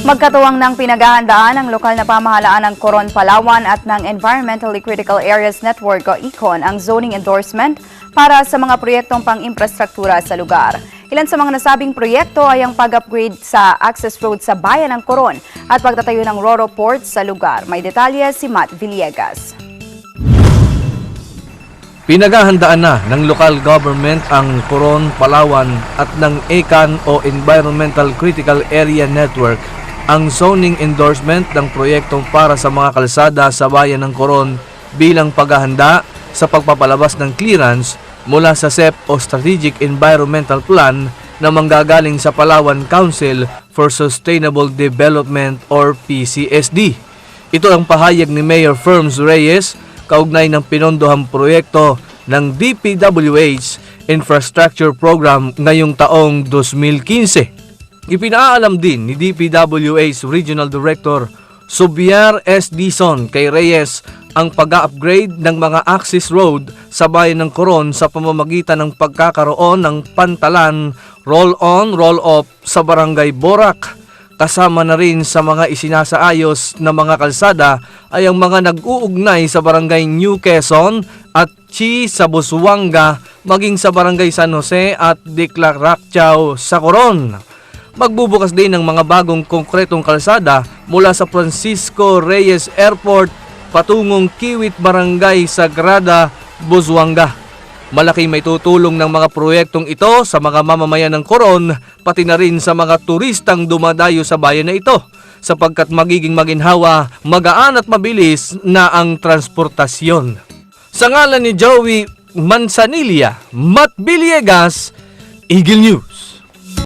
Magkatuwang ng pinaghahandaan ng lokal na pamahalaan ng Coron, Palawan at ng Environmentally Critical Areas Network o ECON ang zoning endorsement para sa mga proyektong pang-infrastruktura sa lugar. Ilan sa mga nasabing proyekto ay ang pag-upgrade sa access road sa bayan ng Coron at pagtatayo ng Roro Port sa lugar. May detalye si Matt Villegas. Pinaghahandaan na ng local government ang Coron, Palawan at ng ECAN o Environmental Critical Area Network ang zoning endorsement ng proyektong para sa mga kalsada sa bayan ng Coron bilang paghahanda sa pagpapalabas ng clearance mula sa SEP o Strategic Environmental Plan na manggagaling sa Palawan Council for Sustainable Development or PCSD. Ito ang pahayag ni Mayor Firms Reyes kaugnay ng pinondohang proyekto ng DPWH Infrastructure Program ngayong taong 2015. Ipinaalam din ni DPWH Regional Director Subiar S. Dison kay Reyes ang pag-upgrade ng mga access road sa bayan ng Coron sa pamamagitan ng pagkakaroon ng pantalan roll-on, roll-off sa barangay Borak. Kasama na rin sa mga isinasaayos na mga kalsada ay ang mga nag-uugnay sa barangay New Quezon at Chi sa Busuanga maging sa barangay San Jose at Diclaraccao sa Coron. Magbubukas din ng mga bagong konkretong kalsada mula sa Francisco Reyes Airport patungong Kiwit Barangay Sagrada, Busuanga. Malaki may tutulong ng mga proyektong ito sa mga mamamayan ng Coron, pati na rin sa mga turistang dumadayo sa bayan na ito, sapagkat magiging maginhawa, magaan at mabilis na ang transportasyon. Sa ngalan ni Joey Manzanilla, Matt Villegas, Eagle News.